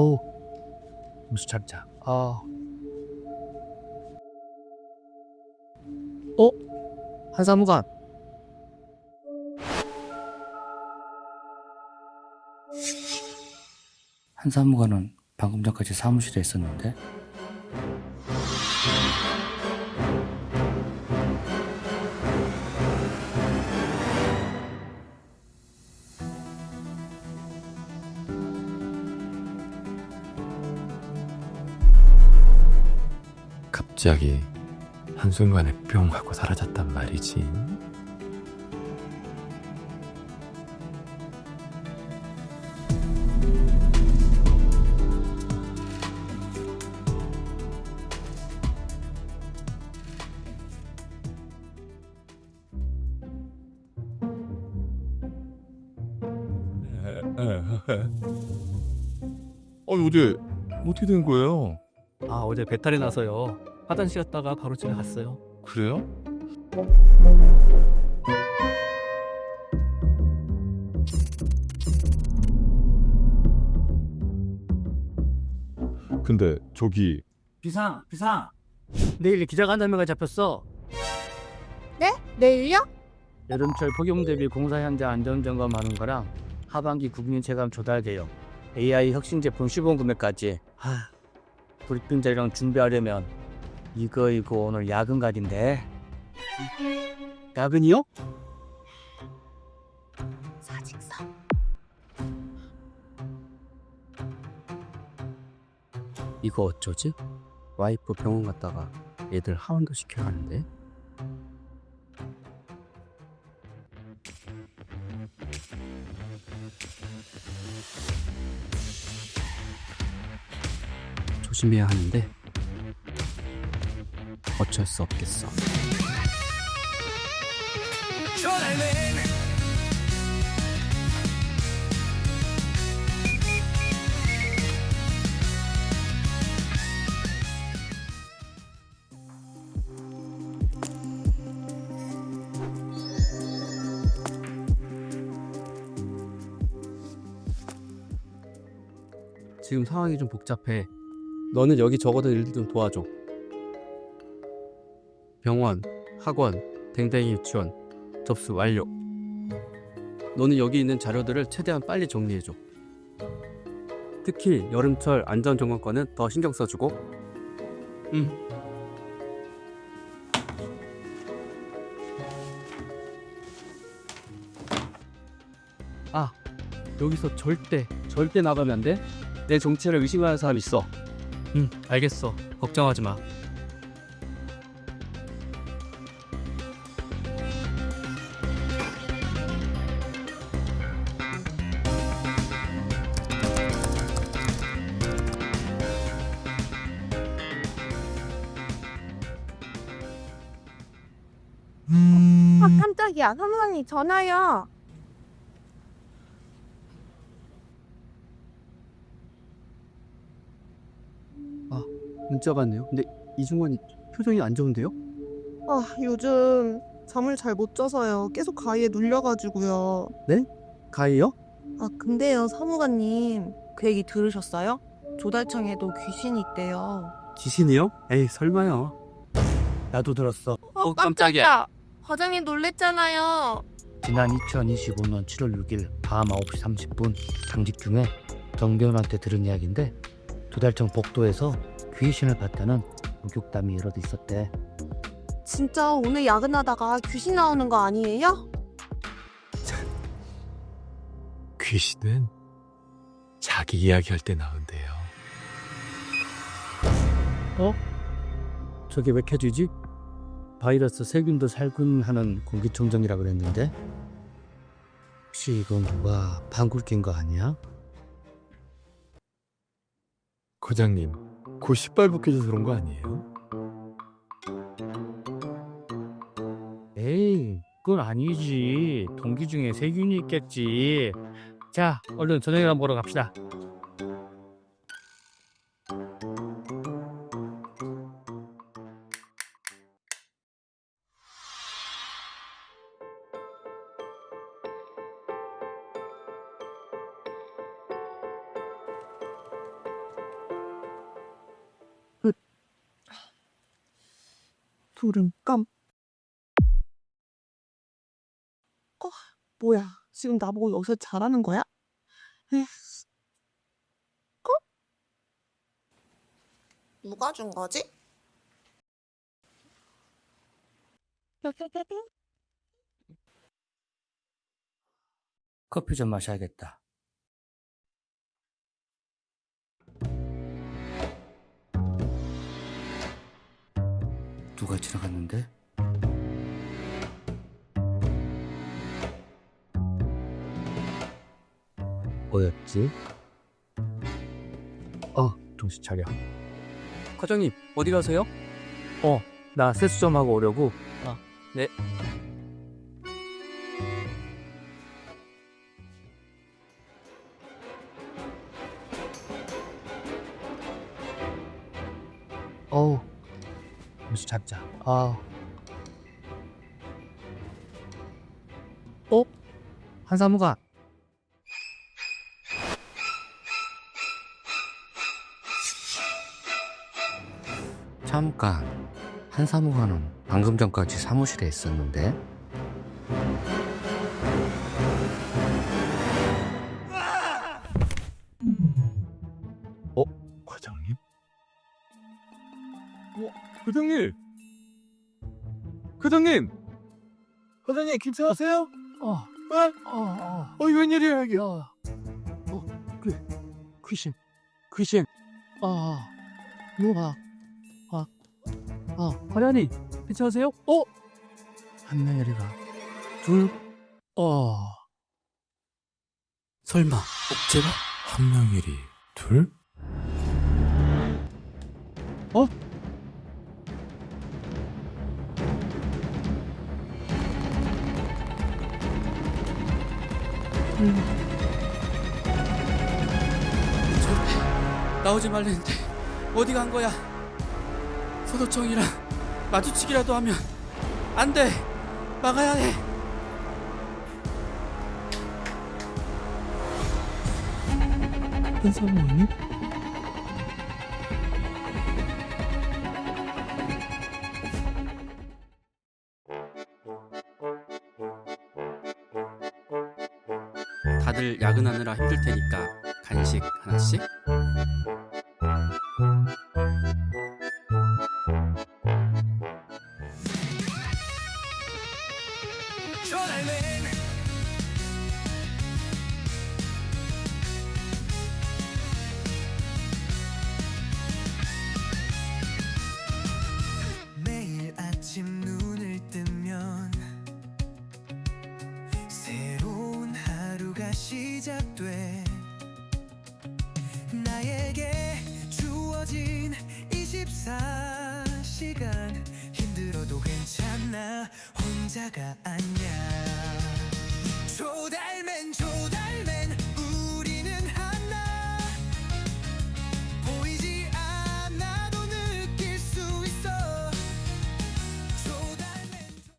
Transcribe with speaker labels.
Speaker 1: 어우 무슨 참자. 아. 어? 한사무관. 한사무관은 방금 전까지 사무실에 있었는데
Speaker 2: 갑자기 한순간에 뿅 하고 사라졌단 말이지.
Speaker 3: 어 어제 어떻게 된 거예요?
Speaker 1: 아 어제 배탈이 나서요 화장실 갔다가 바로 집에 갔어요
Speaker 3: 그래요? 근데 저기
Speaker 1: 비상 비상 내일 기자간담회가 잡혔어
Speaker 4: 네? 내일요?
Speaker 1: 여름철 폭염 대비 공사 현장 안전점검 하는 거랑 하반기 국민 체감 조달 개혁 AI 혁신 제품 시범 구매까지 하 브리핑 자료랑 준비하려면 이거 이거 오늘 야근 각인데 야근이요?
Speaker 4: 사직서.
Speaker 1: 이거 어쩌지? 와이프 병원 갔다가 애들 하원도 시켜야 하는데 조심해야 하는데 어쩔 수 없겠어. 지금 상황이 좀 복잡해. 너는 여기 적어도 일좀 도와줘 병원, 학원, 댕댕이 유치원 접수 완료. 너는 여기 있는 자료들을 최대한 빨리 정리해줘. 특히 여름철 안전점검권은 더 신경 써주고. 응. 아 여기서 절대 절대 나가면 안 돼? 내 정체를 의심하는 사람 있어. 응 알겠어. 걱정하지 마
Speaker 4: 깜짝이야. 사무관님 전화요.
Speaker 1: 문자가 왔네요 근데 이중환이 표정이 안 좋은데요?
Speaker 5: 아, 요즘 잠을 잘 못 자서요. 계속 가위에 눌려가지고요.
Speaker 1: 가희요?
Speaker 5: 아, 근데요, 사무관님. 그 얘기 들으셨어요? 조달청에도 귀신이 있대요.
Speaker 1: 지신이요? 에이 설마요 나도 들었어
Speaker 4: 어,
Speaker 1: 깜짝이야.
Speaker 4: 과장님 놀랬잖아요.
Speaker 1: 지난 2025년 7월 6일 밤 9시 30분 당직 중에 정대원한테 들은 이야기인데 도달청 복도에서 귀신을 봤다는 목욕담이 여럿 있었대
Speaker 4: 진짜 오늘 야근하다가 귀신 나오는 거 아니에요?
Speaker 2: 귀신은 자기 이야기할 때 나온대요.
Speaker 1: 저게 왜 켜지지? 바이러스 세균도 살균하는 공기청정기라 그랬는데 혹시 이건 누가 방귀 낀거 아니야?
Speaker 2: 과장님, 곧 시발부 껴져서 그런 거 아니에요?
Speaker 1: 에이 그건 아니지 동기 중에 세균이 있겠지 자 얼른 저녁이나 먹으러 갑시다
Speaker 5: 둘은 깜. 어, 뭐야? 지금 나보고 여기서 잘하는 거야? 에휴,
Speaker 4: 누가 준 거지?
Speaker 1: 커피 좀 마셔야겠다. 누가 지나갔는데? 뭐였지? 어, 정신 차려. 과장님, 어디 가세요? 어, 나 세수 좀 하고 오려고. 아, 네. 어우, 무슨 잡자. 아. 어? 한사무가. 잠깐. 한사무관은 방금 전까지 사무실에 있었는데.
Speaker 3: 어, 과장님! 과장님! 과장님 괜찮으세요?
Speaker 1: 어,
Speaker 3: 어?
Speaker 1: 어, 어.
Speaker 3: 어, 웬일이야 이게?
Speaker 1: 어, 어, 귀, 귀신, 귀신. 아, 뭐가? 아, 아, 화련이 괜찮으세요? 어? 한 명이가 둘, 어. 설마 옥제가?
Speaker 2: 한 명일이 둘?
Speaker 1: 어? 나오지 말랬는데 어디 간 거야? 소도청이랑 마주치기라도 하면 안 돼. 막아야 해.
Speaker 2: 한사모님?
Speaker 6: 다들 야근하느라 힘들 테니까 간식 하나씩.
Speaker 7: 매일 시작돼. 나에게 주어진 24시간. 힘들어도 괜찮아. 혼자가 아니야